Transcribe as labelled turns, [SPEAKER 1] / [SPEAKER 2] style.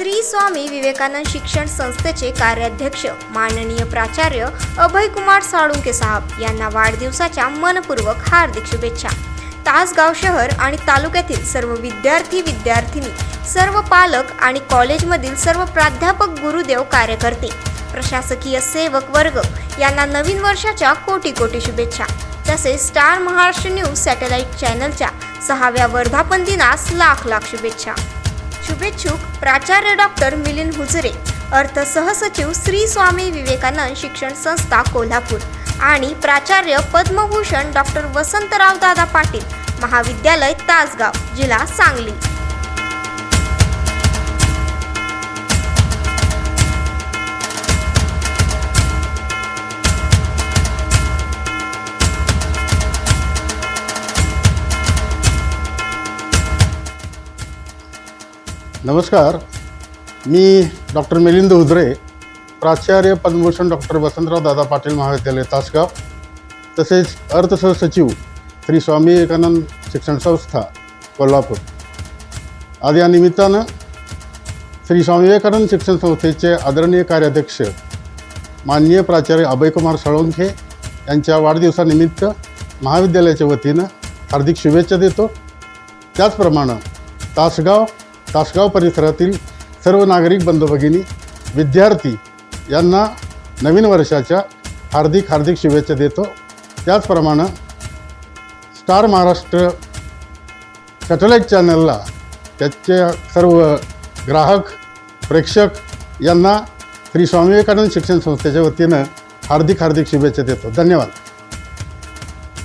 [SPEAKER 1] श्री स्वामी विवेकानंद शिक्षण संस्थेचे कार्याध्यक्ष माननीय प्राचार्य अभय कुमार साळुंके साहेब यांना वाढदिवसाच्या मनपूर्वक हार्दिक शुभेच्छा. तासगाव शहर आणि तालुक्यातील सर्व विद्यार्थी विद्यार्थिनी सर्व पालक आणि कॉलेजमधील सर्व प्राध्यापक गुरुदेव कार्यकर्ते प्रशासकीय सेवक वर्ग यांना नवीन वर्षाच्या कोटी कोटी शुभेच्छा. तसेच स्टार महाराष्ट्र न्यूज सॅटेलाइट चॅनलच्या सहाव्या वर्धापन दिनास लाख लाख शुभेच्छा. शुभेच्छुक प्राचार्य डॉक्टर मिलिंद हुजरे अर्थ सहसचिव श्री स्वामी विवेकानंद शिक्षण संस्था कोल्हापूर आणि प्राचार्य पद्मभूषण डॉक्टर वसंतराव दादा पाटील महाविद्यालय तासगाव जिल्हा सांगली.
[SPEAKER 2] नमस्कार. मी डॉक्टर मिलिंद उद्रे प्राचार्य पद्मभूषण डॉक्टर वसंतराव दादा पाटील महाविद्यालय तासगाव तसेच अर्थसहसचिव श्री स्वामी विवेकानंद शिक्षण संस्था कोल्हापूर. आज या निमित्तानं श्री स्वामी विवेकानंद शिक्षण संस्थेचे आदरणीय कार्याध्यक्ष माननीय प्राचार्य अभयकुमार साळुंखे यांच्या वाढदिवसानिमित्त महाविद्यालयाच्या वतीनं हार्दिक शुभेच्छा देतो. त्याचप्रमाणे तासगाव तासगाव परिसरातील सर्व नागरिक बंधू भगिनी विद्यार्थी यांना नवीन वर्षाच्या हार्दिक हार्दिक शुभेच्छा देतो. त्याचप्रमाणे स्टार महाराष्ट्र सॅटेलाईट चॅनलला त्याच्या सर्व ग्राहक प्रेक्षक यांना श्री स्वामी विवेकानंद शिक्षण संस्थेच्या वतीनं हार्दिक हार्दिक शुभेच्छा देतो. धन्यवाद.